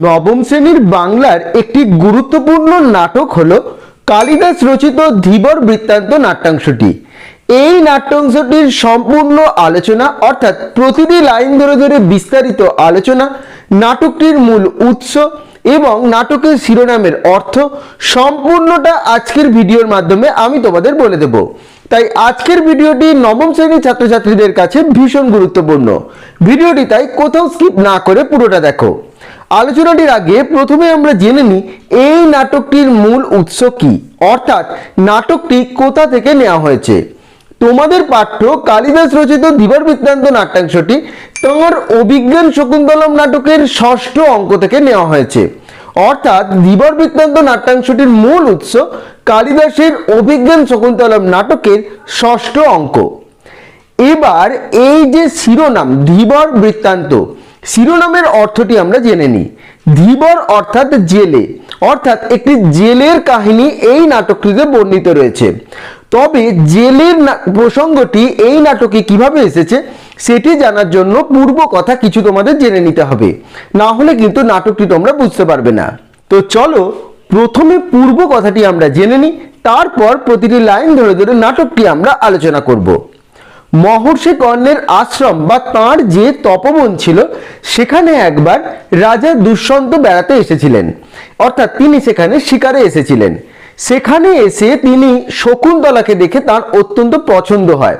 নবম শ্রেণির বাংলার একটি গুরুত্বপূর্ণ নাটক হলো কালিদাস রচিত ধীবর বৃত্তান্ত নাট্যাংশটি। এই নাট্যাংশটির সম্পূর্ণ আলোচনা অর্থাৎ প্রতিটি লাইন ধরে ধরে বিস্তারিত আলোচনা, নাটকটির মূল উৎস এবং নাটকের শিরোনামের অর্থ সম্পূর্ণটা আজকের ভিডিওর মাধ্যমে আমি তোমাদের বলে দেব। তাই আজকের ভিডিওটি নবম শ্রেণির ছাত্রছাত্রীদের কাছে ভীষণ গুরুত্বপূর্ণ। ভিডিওটি তাই কোথাও স্কিপ না করে পুরোটা দেখো। আলোচনাটির আগে প্রথমে আমরা জেনে নিই, এই নাটকটির মূল উৎস কি? অর্থাৎ, নাটকটি কোথা থেকে নেওয়া হয়েছে? তোমাদের পাঠ্য কালিদাস রচিত ধীবর বৃত্তান্ত নাট্যাংশটি তোমার অভিজ্ঞান শকুন্তলম নাটকের ষষ্ঠ অঙ্ক থেকে নেওয়া হয়েছে। অর্থাৎ, ধীবর বৃত্তান্ত নাট্যাংশটির মূল উৎস কালিদাসের অভিজ্ঞান শকুন্তলম নাটকের ষষ্ঠ অঙ্ক। এবার, এই যে শিরোনাম, ধীবর বৃত্তান্ত শিরোনামের অর্থটি আমরা জেনে নিই। ধীবর অর্থাৎ জেলে, অর্থাৎ একটি জেলের কাহিনী এই নাটকটিতে বর্ণিত রয়েছে। তবে জেলের প্রসঙ্গটি এই নাটকে কীভাবে এসেছে সেটি জানার জন্য পূর্ব কথা কিছু তোমাদের জেনে নিতে হবে। না হলে কিন্তু নাটকটি তোমরা বুঝতে পারবে না। তো চলো, প্রথমে পূর্ব কথাটি আমরা জেনে নিই, তারপর প্রতিটি লাইন ধরে ধরে নাটকটি আমরা আলোচনা করব। মহর্ষি কর্ণের আশ্রম বা তাঁর যে তপবন ছিল, সেখানে একবার রাজা দুষ্যন্ত বেড়াতে এসেছিলেন। অর্থাৎ তিনি সেখানে শিকারে এসেছিলেন। সেখানে এসে তিনি শকুন্তলাকে দেখে তার অত্যন্ত পছন্দ হয়।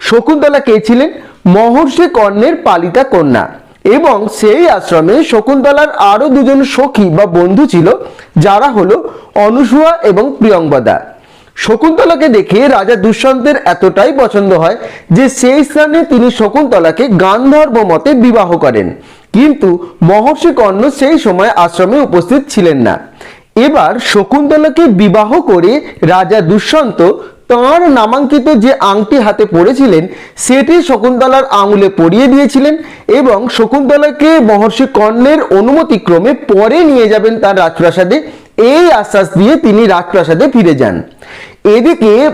শকুন্তলা কে ছিলেন? মহর্ষি কর্ণের পালিতা কন্যা। এবং সেই আশ্রমে শকুন্তলার আরও দুজন সখী বা বন্ধু ছিল, যারা হলো অনুসুয়া এবং প্রিয়ঙ্বদা শকুন্তলাকে দেখে রাজা দুষ্যন্তের এতটাই পছন্দ হয় যে সেই স্থানে তিনি শকুন্তলাকে গান্ধর্ব মতে বিবাহ করেন। কিন্তু মহর্ষি কর্ণ সেই সময় আশ্রমে উপস্থিত ছিলেন না। এবার শকুন্তলাকে বিবাহ করে রাজা দুষ্যন্ত তাঁর নামাঙ্কিত যে আংটি হাতে পড়েছিলেন, সেটি শকুন্তলার আঙুলে পরিয়ে দিয়েছিলেন এবং শকুন্তলাকে মহর্ষি কর্ণের অনুমতিক্রমে পরে নিয়ে যাবেন তার রাজপ্রাসাদে। এই আশ্বাস দিয়ে তিনি রাজপ্রাসাদে ফিরে যান। এদিকে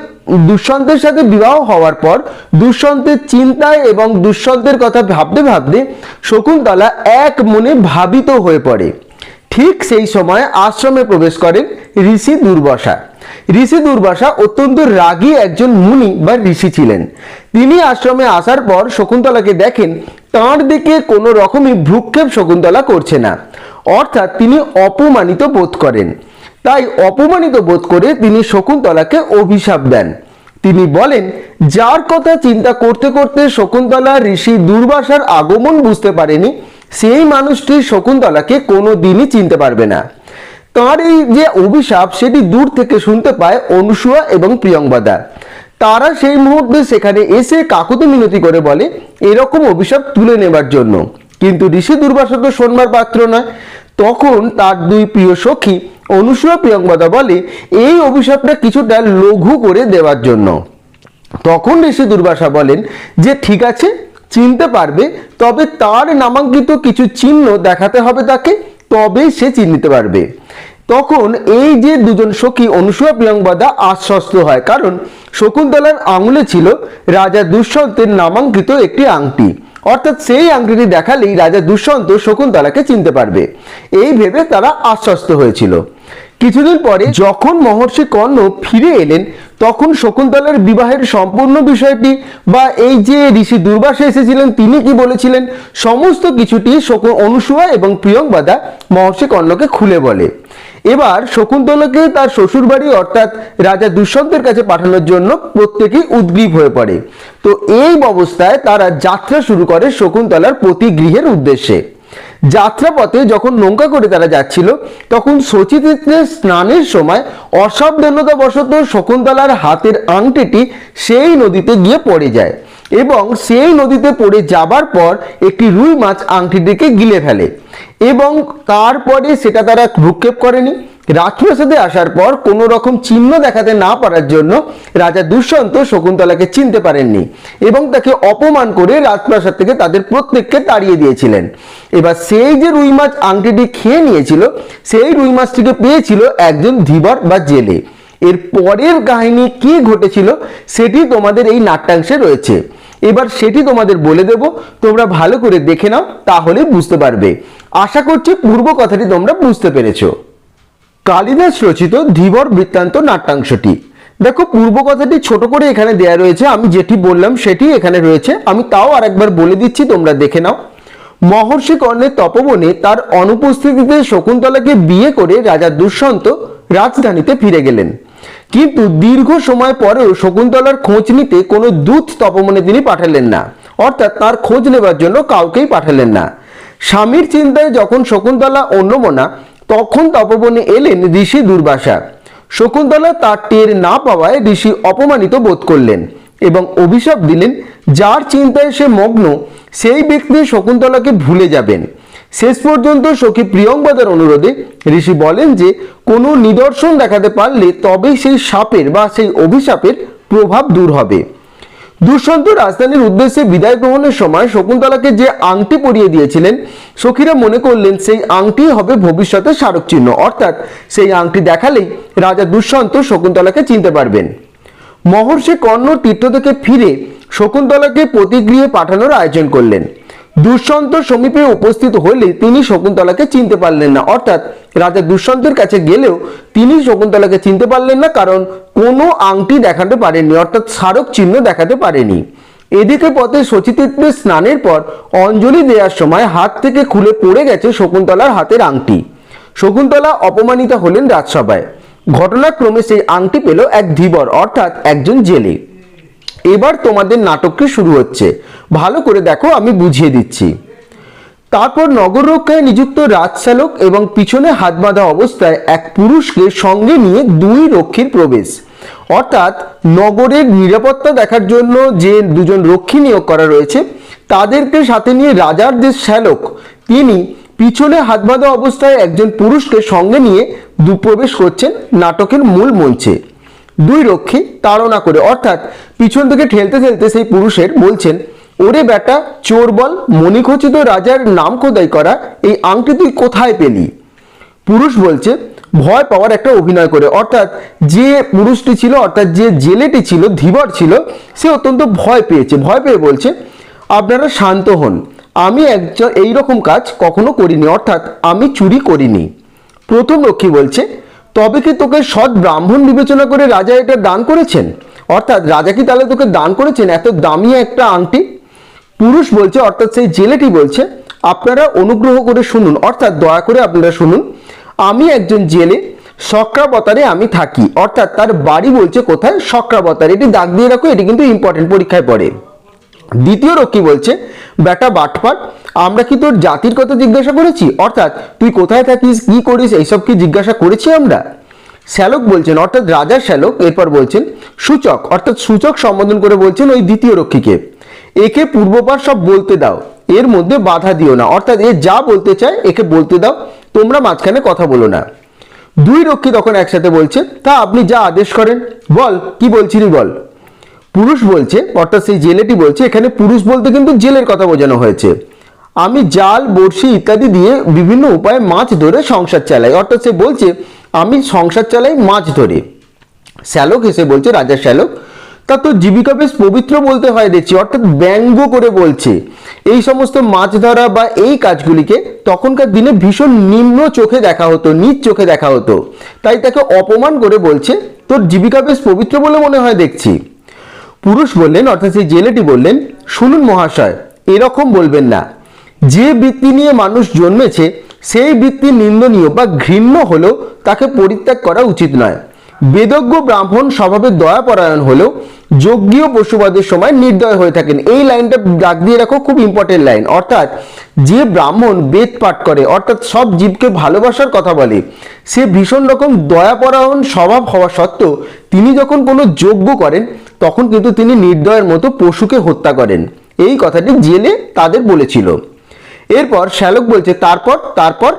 দুষ্যন্তের সাথে বিবাহ হওয়ার পর দুষ্যন্তের চিন্তায় এবং দুষ্যন্তের কথা ভাবতে ভাবতে শকুন্তলা এক মনে ভাবিত হয়ে পড়ে। ঠিক সেই সময় আশ্রমে প্রবেশ করেন ঋষি দুর্বাসা। ঋষি দুর্বাসা অত্যন্ত রাগী একজন মুনি বা ঋষি ছিলেন। তিনি আশ্রমে আসার পর শকুন্তলাকে দেখেন, তাঁর দিকে কোনো রকমই ভ্রুক্ষেপ শকুন্তলা করছে না। অর্থাৎ তিনি অপমানিত বোধ করেন। তাই অপমানিত বোধ করে তিনি শকুন্তলাকে অভিশাপ দেন। তিনি বলেন, যার কথা চিন্তা করতে করতে শকুন্তলা ঋষি দুর্বাসার আগমন বুঝতে পারেনি, সেই মানুষটি শকুন্তলাকে কোনো দিনই চিনতে পারবে না। তাঁর এই যে অভিশাপ, সেটি দূর থেকে শুনতে পায় অনুসূয়া এবং প্রিয়ঙ্বদা তারা সেই মুহূর্তে সেখানে এসে কাকুতি মিনতি করে বলে, এরকম অভিশাপ তুলে নেবার জন্য। কিন্তু ঋষি দুর্বাসা তো শোনবার পাত্র নয়। তখন তার দুই প্রিয় সখী অনুসূয়া প্রিয়ঙ্বদা বলে, এই অভিশাপটা কিছুটা লঘু করে দেওয়ার জন্য। তখন ঋষি দুর্বাসা বলেন, যে ঠিক আছে, চিনতে পারবে, তবে তার নামাঙ্কিত কিছু চিহ্ন দেখাতে হবে তাকে, তবেই সে চিনতে পারবে। তখন এই যে দুজন সখী অনুসূয়া প্রিয়ঙ্বদা আশ্বস্ত হয়, কারণ শকুন্তলার আঙুলে ছিল রাজা দুষ্যন্তের নামাঙ্কিত একটি আংটি। অর্থাৎ সেই আংটিটি দেখালেই রাজা দুষ্যন্ত শকুন্তলাকে চিনতে পারবে। এই ভেবে তারা আশ্বস্ত হয়েছিল। কিছুদিন পরে যখন মহর্ষি কর্ণ ফিরে এলেন, তখন শকুন্তলার বিবাহের সম্পূর্ণ বিষয়টি বা এই যে ঋষি দুর্বাসে এসেছিলেন, তিনি কি বলেছিলেন, সমস্ত কিছুটি শকু অনুসূয়া এবং প্রিয়ংবাদা মহর্ষি কর্ণকে খুলে বলে। এবার শকুন্তলাকে তার শ্বশুরবাড়ি অর্থাৎ রাজা দুষ্যন্তের কাছে পাঠানোর জন্য প্রত্যেকেই উদ্গ্রীব হয়ে পড়ে। তো এই অবস্থায় তারা যাত্রা শুরু করে শকুন্তলার প্রতি গৃহের উদ্দেশ্যে। যাত্রাপথে যখন নৌকা করে তারা যাচ্ছিল, তখন শচীতীর্থের স্নানের সময় অসাবধানতাবশত শকুন্তলার হাতের আংটিটি সেই নদীতে গিয়ে পড়ে যায় এবং সেই নদীতে পড়ে যাবার পর একটি রুই মাছ আংটিটিকে গিলে ফেলে। এবং তারপরে সেটা তারা ভ্রুক্ষেপ করেনি। রাজপ্রাসাদে আসার পর কোনো রকম চিহ্ন দেখাতে না পারার জন্য রাজা দুষ্যন্ত শকুন্তলাকে চিনতে পারেননি এবং তাকে অপমান করে রাজপ্রাসাদ থেকে তাদের প্রত্যেককে তাড়িয়ে দিয়েছিলেন। এবার সেই যে রুই মাছ আংটিটি খেয়ে নিয়েছিল, সেই রুই মাছটিকে পেয়েছিল একজন ধীবর বা জেলে। এর পরের কাহিনী কি ঘটেছিল সেটি তোমাদের এই নাট্যাংশে রয়েছে। এবার সেটি তোমাদের বলে দেব, তোমরা ভালো করে দেখে নাও, তাহলে বুঝতে পারবে। আশা করছি পূর্ব কথাটি তোমরা বুঝতে পেরেছ। কালিদাস রচিত ধীবর বৃত্তান্ত নাট্যাংশটি। দেখো, পূর্ব কথাটি ছোট করে এখানে দেয়া রয়েছে, আমি যেটি বললাম সেটি এখানে রয়েছে, আমি তাও আরেকবার বলে দিচ্ছি, তোমরা দেখে নাও। মহর্ষি কর্ণের তপবনে তার অনুপস্থিতিতে শকুন্তলাকে বিয়ে করে রাজা দুষ্যন্ত রাজধানীতে ফিরে গেলেন। কিন্তু দীর্ঘ সময় পরেও শকুন্তলার খোঁজ নিতে কোনো দূত তপবনে তিনি পাঠালেন না। অর্থাৎ তার খোঁজ নেবার জন্য কাউকেই পাঠালেন না। স্বামীর চিন্তায় যখন শকুন্তলা অন্যমনা তখন তপবনে এলেন ঋষি দুর্বাসা। শকুন্তলা তার টের না পাওয়ায় ঋষি অপমানিত বোধ করলেন এবং অভিশাপ দিলেন, যার চিন্তায় সে মগ্ন, সেই ব্যক্তি শকুন্তলাকে ভুলে যাবেন। শেষ পর্যন্ত সখী প্রিয়ঙ্বদার অনুরোধে ঋষি বলেন যে, কোনো নিদর্শন দেখাতে পারলে তবেই সেই সাপের বা সেই অভিশাপের প্রভাব দূর হবে। দুষ্যন্ত রাজধানীর উদ্দেশ্যে বিদায় গ্রহণের সময় শকুন্তলাকে যে আংটি পরিয়ে দিয়েছিলেন, সখীরা মনে করলেন সেই আংটি হবে ভবিষ্যতের স্মারক চিহ্ন অর্থাৎ সেই আংটি দেখালেই রাজা দুষ্যন্ত শকুন্তলাকে চিনতে পারবেন। মহর্ষি কর্ণ তীর্থ থেকে ফিরে শকুন্তলাকে প্রতিগৃহে পাঠানোর আয়োজন করলেন। দুষ্যন্ত সমীপে উপস্থিত হলে তিনি শকুন্তলাকে চিনতে পারলেন না। অর্থাৎ রাজা দুষ্যন্তের কাছে গেলেও তিনি শকুন্তলাকে চিনতে পারলেন না, কারণ কোনো আংটি দেখাতে পারেননি, অর্থাৎ স্মারক চিহ্ন দেখাতে পারেনি। এদিকে পথে শচীতীর্থে স্নানের পর অঞ্জলি দেওয়ার সময় হাত থেকে খুলে পড়ে গেছে শকুন্তলার হাতের আংটি। শকুন্তলা অপমানিত হলেন রাজসভায়। ঘটনাক্রমে সেই আংটি পেল এক ধীবর, অর্থাৎ একজন জেলে। এবার তোমাদের নাটকটি শুরু হচ্ছে? ভালো করে দেখো, আমি বুঝিয়ে দিচ্ছি। তারপর নগর রক্ষায় নিযুক্ত রাজচালক এবং পিছনে হাত বাঁধা অবস্থায় এক পুরুষকে সঙ্গে নিয়ে দুই রক্ষীর প্রবেশ। অর্থাৎ নগরের নিরাপত্তা দেখার জন্য যে দুজন রক্ষী নিয়োগ করা রয়েছে, তাদেরকে সাথে নিয়ে রাজার যে শ্যালক, তিনি পিছনে হাত বাঁধা অবস্থায় একজন পুরুষকে সঙ্গে নিয়ে দু প্রবেশ করছেন নাটকের মূল মঞ্চে। দুই রক্ষী তাড়না করে, অর্থাৎ পিছন থেকে ঠেলতে ঠেলতে সেই পুরুষের বলছেন, ওরে বেটা, চোর বল মণিখচিত রাজার নাম খোদাই করা, এই আংটি তুই কোথায় পেলি? পুরুষ বলছে, ভয় পাওয়ার একটা অভিনয় করে, অর্থাৎ যে পুরুষটি ছিল, অর্থাৎ যে জেলেটি ছিল, ধীবর ছিল, সে অত্যন্ত ভয় পেয়েছে, ভয় পেয়ে বলছে, আপনারা শান্ত হন, আমি একজন, এইরকম কাজ কখনো করিনি, অর্থাৎ আমি চুরি করিনি। প্রথম রক্ষী বলছে তবে কি তোকে সৎ ব্রাহ্মণ বিবেচনা করে রাজা এটা দান করেছেন? অর্থাৎ রাজা কি তাহলে তোকে দান করেছেন? এত দামি একটা আংটি? পুরুষ বলছে, অর্থাৎ সেই জেলেটি বলছে, আপনারা অনুগ্রহ করে শুনুন। অর্থাৎ দয়া করে আপনারা শুনুন। আমি একজন জেলে সক্রাবতারে আমি থাকি। অর্থাৎ তার বাড়ি বলছে কোথায়? সক্রাবতারে এটি দাগ দিয়ে রাখো, এটি কিন্তু ইম্পর্টেন্ট পরীক্ষায় পড়ে। দ্বিতীয় রক্ষী বলছে, বেটা বাটপাট, আমরা কি তোর জাতির কথা জিজ্ঞাসা করেছি? অর্থাৎ তুই কোথায় থাকিস, কি করিস, এইসব কি জিজ্ঞাসা করেছি আমরা? শ্যালক বলছেন, অর্থাৎ রাজা শ্যালক এরপর বলছেন, সূচক, অর্থাৎ সূচক সম্বোধন করে বলছেন ওই দ্বিতীয় রক্ষীকে, একে পূর্বপার সব বলতে দাও, এর মধ্যে বাধা দিও না। অর্থাৎ এ যা বলতে চায়, একে বলতে দাও, তোমরা মাঝখানে কথা বলো না। দুই রক্ষী তখন একসাথে বলছে, তা আপনি যা আদেশ করেন, বল, কি বলছিলি বল? পুরুষ বলছে, অর্থাৎ সেই জেলেটি বলছে, এখানে পুরুষ বলতে কিন্তু জেলের কথা বোঝানো হয়েছে। আমি জাল, বড়শি ইত্যাদি দিয়ে বিভিন্ন উপায়ে মাছ ধরে সংসার চালাই। অর্থাৎ সে বলছে, আমি সংসার চালাই, মাছ ধরে। শ্যালক এসে বলছে, রাজা শ্যালক, তা তো জীবিকা বেশ পবিত্র বলতে হয় দেখছি অর্থাৎ ব্যঙ্গ করে বলছে, এই সমস্ত মাছ ধরা বা এই কাজগুলিকে তখনকার দিনে ভীষণ নিম্ন চোখে দেখা হতো, নিচ চোখে দেখা হতো। তাই তাকে অপমান করে বলছে, তোর জীবিকা বেশ পবিত্র বলে মনে হয় দেখছি। পুরুষ বললেন, অর্থাৎ সেই জেলেটি বললেন, শুনুন মহাশয়, এরকম বলবেন না। যে বৃত্তি নিয়ে মানুষ জন্মেছে, সেই বৃত্তি নিন্দনীয় বা ঘৃণ্য হলেও তাকে পরিত্যাগ করা উচিত নয়। বেদজ্ঞ ব্রাহ্মণ স্বভাবে দয়াপরায়ণ হলেও যজ্ঞীয় পশুবাদের সময় নির্দয় হয়ে থাকেন। এই লাইনটা ডাক দিয়ে রাখো, খুব ইম্পর্টেন্ট লাইন অর্থাৎ যে ব্রাহ্মণ বেদ পাঠ করে, অর্থাৎ সব জীবকে ভালোবাসার কথা বলে, সে ভীষণ রকম দয়াপরায়ণ স্বভাব হওয়া সত্ত্বেও তিনি যখন কোনো যজ্ঞ করেন, তখন কিন্তু তিনি নির্দয়ের মতো পশুকে হত্যা করেন। এই কথাটি জেলে তাদের বলেছিল। এরপর শ্যালক বলছে, তারপর তারপর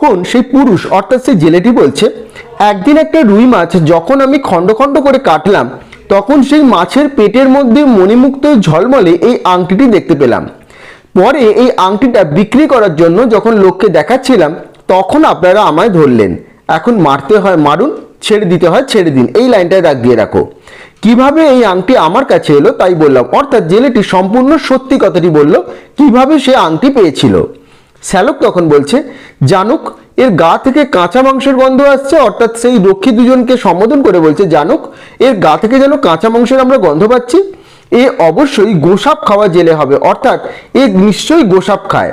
হন সেই পুরুষ। অর্থাৎ সেই জেলেটি বলছে, একদিন একটা রুই মাছ যখন আমি খণ্ড খণ্ড করে কাটলাম তখন সেই মাছের পেটের মধ্যে মণিমুক্ত ঝলমলে এই আংটিটি দেখতে পেলাম। পরে এই আংটিটা বিক্রি করার জন্য যখন লোককে দেখাচ্ছিলাম, তখন আপনারা আমায় ধরলেন। এখন মারতে হয়, মারুন, ছেড়ে দিতে হয়, ছেড়ে দিন। এই লাইনটায় দাগ দিয়ে রাখো। কীভাবে এই আংটি আমার কাছে এলো তাই বললাম। অর্থাৎ জেলেটি সম্পূর্ণ সত্যি কথাটি বলল, কীভাবে সে আংটি পেয়েছিল? শ্যালক তখন বলছে, জানুক এর গা থেকে কাঁচা মাংসের গন্ধ আসছে, অর্থাৎ সেই রক্ষী দুজনকে সম্বোধন করে বলছে, জানুক, এর গা থেকে যেন কাঁচা মাংসের আমরা গন্ধ পাচ্ছি, এ অবশ্যই গোসাপ খাওয়া জেলে হবে। অর্থাৎ এ নিশ্চয়ই গোসাপ খায়।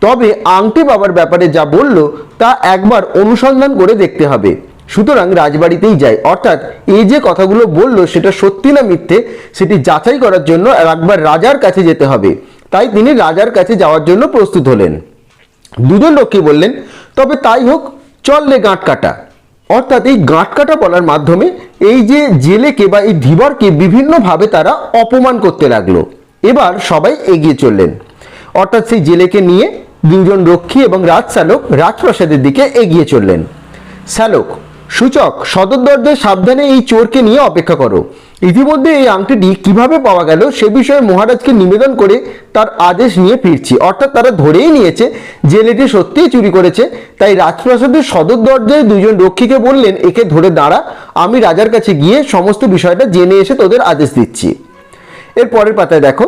তবে আংটি বাবার ব্যাপারে যা বলল, তা একবার অনুসন্ধান করে দেখতে হবে। সুতরাং রাজবাড়িতেই যায়। অর্থাৎ এই যে কথাগুলো বলল, সেটা সত্যি না মিথ্যে, সেটি যাচাই করার জন্য একবার রাজার কাছে যেতে হবে। তাই তিনি রাজার কাছে যাওয়ার জন্য প্রস্তুত হলেন। দুজন লোককে বললেন তবে তাই হোক চললে গাঁট কাটা। অর্থাৎ এই গাঁট কাটা বলার মাধ্যমে এই যে জেলেকে বা এই ধীবরকে বিভিন্নভাবে তারা অপমান করতে লাগল। এবার সবাই এগিয়ে চললেন। অর্থাৎ সেই জেলেকে নিয়ে দুজন রক্ষী এবং রাজচালক রাজপ্রাসাদের দিকে এগিয়ে চললেন। শ্যালক সূচক, সদর দরজায় সাবধানে এই চোরকে নিয়ে অপেক্ষা করো। ইতিমধ্যে এই আংটিটি কীভাবে পাওয়া গেল সে বিষয়ে মহারাজকে নিবেদন করে তার আদেশ নিয়ে ফিরছি। অর্থাৎ তারা ধরেই নিয়েছে জেলেটি সত্যিই চুরি করেছে, তাই রাজপ্রাসাদের সদর দরজায় দুজন রক্ষীকে বললেন, একে ধরে দাঁড়া, আমি রাজার কাছে গিয়ে সমস্ত বিষয়টা জেনে এসে তোদের আদেশ দিচ্ছি। এর পরের পাতায় দেখো,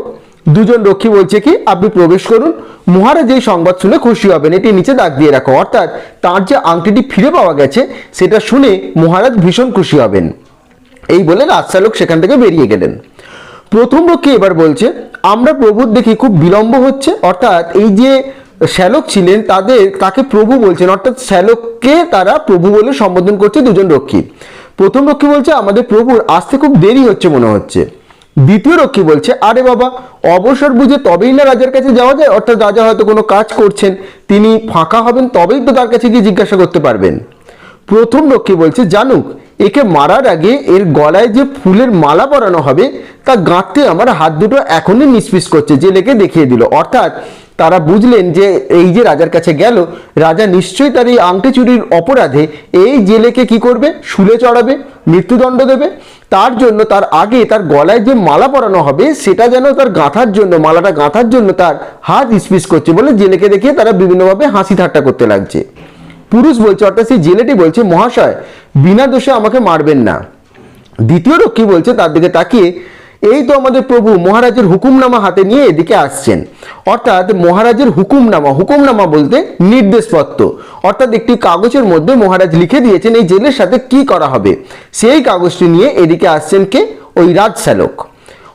দুজন রক্ষী বলছে কি, আপনি প্রবেশ করুন, মহারাজ এই সংবাদ শুনে খুশি হবেন, এটি নিচে দাগ দিয়ে রাখো। অর্থাৎ তার যে আংটিটি ফিরে পাওয়া গেছে, সেটা শুনে মহারাজ ভীষণ খুশি হবেন। এই বলে রাজচালক সেখান থেকে বেরিয়ে গেলেন। প্রথম রক্ষী এবার বলছে, আমরা প্রভুর দেখি খুব বিলম্ব হচ্ছে। অর্থাৎ এই যে শ্যালক ছিলেন, তাদের, তাকে প্রভু বলছেন, অর্থাৎ শ্যালককে তারা প্রভু বলে সম্বোধন করছে দুজন রক্ষী। প্রথম রক্ষী বলছে, আমাদের প্রভুর আসতে খুব দেরি হচ্ছে মনে হচ্ছে। দ্বিতীয় রক্ষী বলছে, আরে বাবা, অবসর বুঝে তবেই না রাজার কাছে যাওয়া যায়? অর্থাৎ রাজা হয়তো কোনো কাজ করছেন, তিনি ফাঁকা হবেন, তবেই তো তার কাছে গিয়ে জিজ্ঞাসা করতে পারবেন। প্রথম রক্ষী বলছে, জানুক একে মারার আগে এর গলায় যে ফুলের মালা পরানো হবে, তা গাঁথতে আমার হাত দুটো এখনই নিষ্পিস করছে, জেলেকে দেখিয়ে দিল। অর্থাৎ তারা বুঝলেন যে এই যে রাজার কাছে গেল, রাজা নিশ্চয়ই তার এই আংটি চুরির অপরাধে এই জেলেকে কি করবে? শুলে চড়াবে, মৃত্যুদণ্ড দেবে। তার জন্য তার আগে তার গলায় যে মালা পরানো হবে, সেটা যেন তার গাঁথার জন্য, মালাটা গাঁথার জন্য তার হাত ইসপিস করছে বলে জেলেকে দেখিয়ে তারা বিভিন্নভাবে হাসি ঠাট্টা করতে লাগছে। পুরুষ বলছে, অর্থাৎ সেই জেলেটি বলছে, মহাশয়, বিনা দোষে আমাকে মারবেন না। দ্বিতীয় রক্ষী বলছে, তার দিকে তাকিয়ে, এই তো আমাদের প্রভু মহারাজের হুকুমনামা হাতে নিয়ে এদিকে আসছেন। অর্থাৎ মহারাজের হুকুমনামা হুকুমনামা বলতে নির্দেশপত্র। অর্থাৎ একটি কাগজের মধ্যে মহারাজ লিখে দিয়েছেন, এই জেলের সাথে কি করা হবে? সেই কাগজটি নিয়ে এদিকে আসছেন কে? ওই রাজশালক।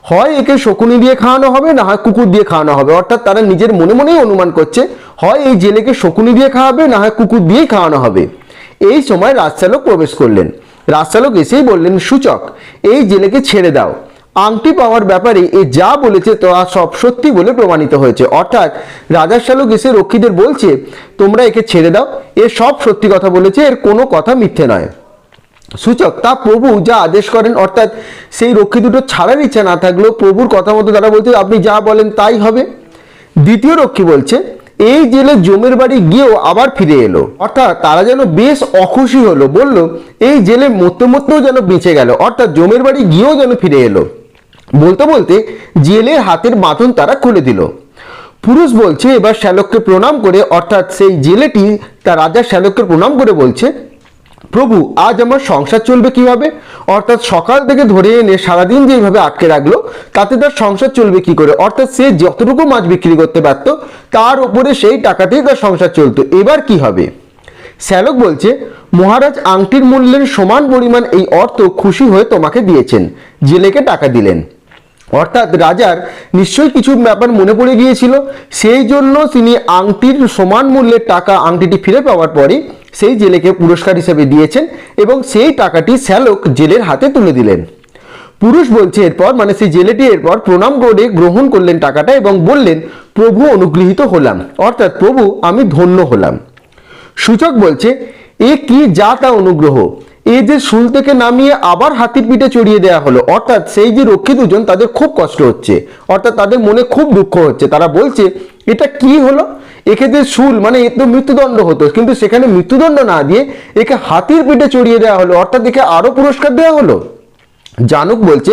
হয় একে শকুনি দিয়ে খাওয়ানো হবে, না হয় কুকুর দিয়ে খাওয়ানো হবে। অর্থাৎ তারা নিজের মনে মনেই অনুমান করছে হয় এই জেলেকে শকুনি দিয়ে খাওয়াবে, না হয় কুকুর দিয়েই খাওয়ানো হবে। এই সময় রাজচালক প্রবেশ করলেন। রাজচালক এসেই বললেন, সূচক, এই জেলেকে ছেড়ে দাও। আংটি পাওয়ার ব্যাপারে এ যা বলেছে তা সব সত্যি বলে প্রমাণিত হয়েছে। অর্থাৎ রাজার শালক এসে রক্ষীদের বলছে, তোমরা একে ছেড়ে দাও। এ সব সত্যি কথা বলেছে, এর কোনো কথা মিথ্যে নয়। সূচক, তা প্রভু যা আদেশ করেন, অর্থাৎ সেই রক্ষী দুটো ছাড়ার ইচ্ছা না থাকলেও প্রভুর কথা মতো তারা বলছে, আপনি যা বলেন তাই হবে। দ্বিতীয় রক্ষী বলছে এই জেলে জমির বাড়ি গিয়েও আবার ফিরে এলো। অর্থাৎ তারা যেন বেশ অখুশি হলো, বলল, এই জেলে মরতে মরতেও যেন বেঁচে গেল, অর্থাৎ জমির বাড়ি গিয়েও যেন ফিরে এলো। বলতে বলতে জেলের হাতের বাঁধন তারা খুলে দিল। পুরুষ বলছে, এবার শ্যালককে প্রণাম করে, অর্থাৎ সেই জেলেটি তার রাজা শ্যালককে প্রণাম করে বলছে প্রভু, আজ আমার সংসার চলবে কীভাবে? অর্থাৎ সকাল থেকে ধরে এনে সারাদিন যেভাবে আটকে রাখল, তাতে তার সংসার চলবে কি করে? অর্থাৎ সে যতটুকু মাছ বিক্রি করতে পারত, তার উপরে সেই টাকাতেই তার সংসার চলতো। এবার কি হবে? শ্যালক বলছে, মহারাজ, আংটির মূল্যের সমান পরিমাণ এই অর্থ খুশি হয়ে তোমাকে দিয়েছেন। জেলেকে টাকা দিলেন। অর্থাৎ রাজার নিশ্চয়ই কিছু ব্যাপার মনে পড়ে গিয়েছিল। সেই জন্য তিনি আংটির সমান মূল্যের টাকা আংটিটি ফিরে পাওয়ার পরে সেই জেলেকে পুরস্কার হিসেবে দিয়েছেন এবং সেই টাকাটি শ্যালক জেলের হাতে তুলে দিলেন। পুরুষ বলছে এরপর মানে সেই জেলেটি এরপর প্রণাম করে গ্রহণ করলেন টাকাটা এবং বললেন, প্রভু অনুগৃহীত হলাম। অর্থাৎ প্রভু, আমি ধন্য হলাম। সূচক বলছে, এ কি যা তা অনুগ্রহ? এই যে শুল থেকে নামিয়ে আবার হাতির পিঠে চড়িয়ে দেওয়া হলো, অর্থাৎ সেই যে রক্ষী দুজন তাদের খুব কষ্ট হচ্ছে, অর্থাৎ তাদের মনে খুব দুঃখ হচ্ছে। তারা বলছে, এটা কি হলো? একে যে শুল মানে এ তো মৃত্যুদণ্ড হতো, কিন্তু সেখানে মৃত্যুদণ্ড না দিয়ে একে হাতির পিঠে চড়িয়ে দেওয়া হলো, অর্থাৎ একে আরও পুরস্কার দেওয়া হলো? জানুক বলছে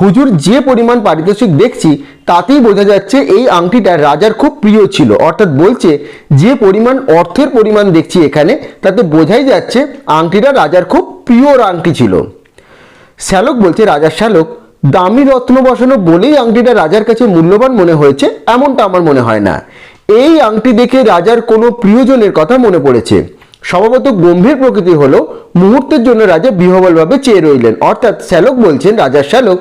হুজুর যে পরিমাণ পারিতোষিক দেখছি, তাতেই বোঝা যাচ্ছে এই আংটিটা রাজার খুব প্রিয় ছিল। অর্থাৎ বলছে, যে পরিমাণ অর্থের পরিমাণ দেখছি এখানে, তাতে বোঝাই যাচ্ছে আংটিটা রাজার খুব প্রিয় আংটি ছিল। শ্যালক বলছে, রাজার শ্যালক, দামি রত্ন বসানো বলেই আংটিটা রাজার কাছে মূল্যবান মনে হয়েছে, এমনটা আমার মনে হয় না। এই আংটি দেখে রাজার কোনো প্রিয়জনের কথা মনে পড়েছে। স্বভাবত গম্ভীর প্রকৃতি হলো মুহূর্তের জন্য রাজা বিহবলভাবে চেয়ে রইলেন। অর্থাৎ শ্যালক বলছেন রাজার শ্যালক,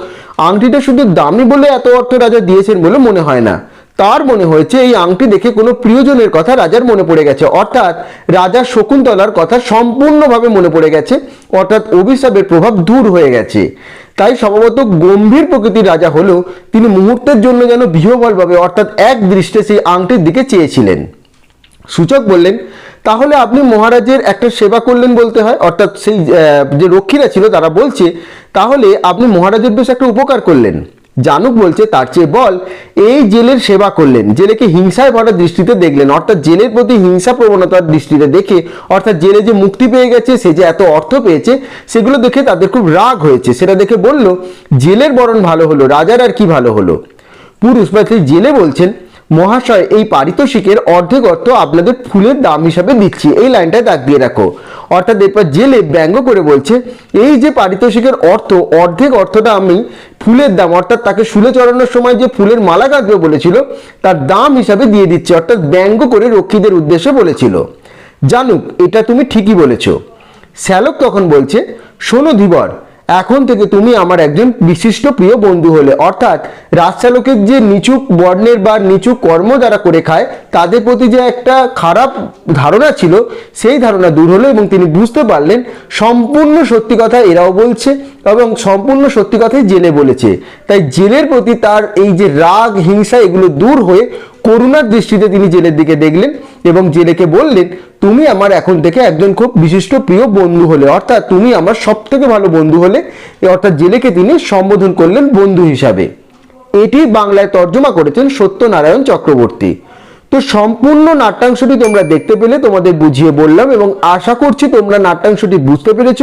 আংটিটা শুধু দামি বলে এত অর্থ রাজা দিয়েছেন বলে মনে হয় না। তার মনে হয়েছে এই আংটি দেখে কোনো প্রিয়জনের কথা রাজার মনে পড়ে গেছে। অর্থাৎ রাজার শকুন্তলার কথা সম্পূর্ণভাবে মনে পড়ে গেছে। অর্থাৎ অভিশাপের প্রভাব দূর হয়ে গেছে। তাই সম্ভবত গম্ভীর প্রকৃতির রাজা হলেও তিনি মুহূর্তের জন্য যেন বিহবলভাবে, অর্থাৎ এক দৃষ্টে সেই আংটির দিকে চেয়েছিলেন। সূচক বললেন তাহলে আপনি মহারাজের একটা সেবা করলেন বলতে হয়, অর্থাৎ সেই যে রক্ষীরা ছিল তারা বলছে, তাহলে আপনি মহারাজের বেশ একটা উপকার করলেন। জানুক বলছে, তার চেয়ে বল, এই জেলের সেবা করলেন, জেলেকে হিংসায় ভরা দৃষ্টিতে দেখলেন, অর্থাৎ জেলের প্রতি হিংসা প্রবণতার দৃষ্টিতে দেখে, অর্থাৎ জেলে যে মুক্তি পেয়ে গেছে, সে যে এত অর্থ পেয়েছে, সেগুলো দেখে তাদের খুব রাগ হয়েছে। সেটা দেখে বলল, জেলের বরণ ভালো হলো, রাজার আর কি ভালো হলো? পুরুষ বা জেলে বলছেন মহাশয়, এই পারিতোষিকের অর্ধেক অর্থ আপনাদের ফুলের দাম হিসাবে দিচ্ছি। এই লাইনটায় দাগ দিয়ে রাখো অর্থাৎ এরপর জেলে ব্যঙ্গ করে বলছে, এই যে পারিতোষিকের অর্থ অর্ধেক অর্থটা আমি ফুলের দাম, অর্থাৎ তাকে শুলে চড়ানোর সময় যে ফুলের মালা কাটবে বলেছিল, তার দাম হিসাবে দিয়ে দিচ্ছে। অর্থাৎ ব্যঙ্গ করে রক্ষীদের উদ্দেশ্যে বলেছিল। জানুক, এটা তুমি ঠিকই বলেছ। শ্যালক তখন বলছে, শোনো ধীবর এখন থেকে তুমি আমার একজন বিশিষ্ট প্রিয় বন্ধু হলে। অর্থাৎ রাজচালকের যে নিচু বর্ণের বা নিচু কর্ম যারা করে খায়, তাদের প্রতি যে একটা খারাপ ধারণা ছিল, সেই ধারণা দূর হলো এবং তিনি বুঝতে পারলেন সম্পূর্ণ সত্যি কথা এরাও বলছে এবং সম্পূর্ণ সত্যি কথাই জেলে বলেছে। তাই জেলের প্রতি তার এই যে রাগ, হিংসা, এগুলো দূর হয়ে করুণার দৃষ্টিতে তিনি জেলের দিকে দেখলেন এবং জেলেকে বললেন, তুমি আমার এখন থেকে একজন খুব বিশিষ্ট প্রিয় বন্ধু হলে, অর্থাৎ তুমি আমার সব থেকে ভালো বন্ধু হলে অর্থাৎ জেলেকে তিনি সম্বোধন করলেন বন্ধু হিসাবে। এটি বাংলায় তর্জমা করেছেন সত্যনারায়ণ চক্রবর্তী। তো সম্পূর্ণ নাট্যাংশটি তোমরা দেখতে পেলে, তোমাদের বুঝিয়ে বললাম এবং আশা করছি তোমরা নাট্যাংশটি বুঝতে পেরেছ।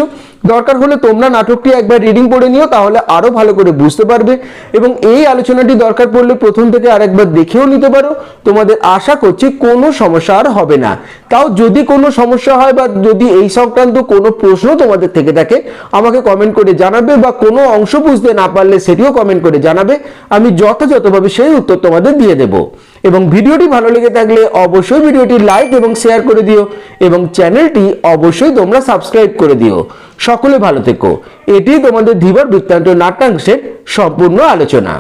দরকার হলে তোমরা নাটকটি একবার রিডিং করে নিও, তাহলে আরও ভালো করে বুঝতে পারবে এবং এই আলোচনাটি দরকার পড়লে প্রথম থেকে আরেকবার দেখেও নিতে পারো। তোমাদের আশা করছি কোনো সমস্যা আর হবে না। তাও যদি কোনো সমস্যা হয় বা যদি এই সংক্রান্ত কোনো প্রশ্ন তোমাদের থেকে থাকে, আমাকে কমেন্ট করে জানাবে বা কোনো অংশ বুঝতে না পারলে সেটিও কমেন্ট করে জানাবে। আমি যথাযথভাবে সেই উত্তর তোমাদের দিয়ে দেব। এবং ভিডিওটি ভালো লেগে থাকলে অবশ্যই ভিডিওটি লাইক এবং শেয়ার করে দিও এবং চ্যানেলটি অবশ্যই তোমরা সাবস্ক্রাইব করে দিও। সকলে ভালো থেকো। এটি তোমাদের ধীবর বৃত্তান্ত নাট্যাংশের সম্পূর্ণ আলোচনা।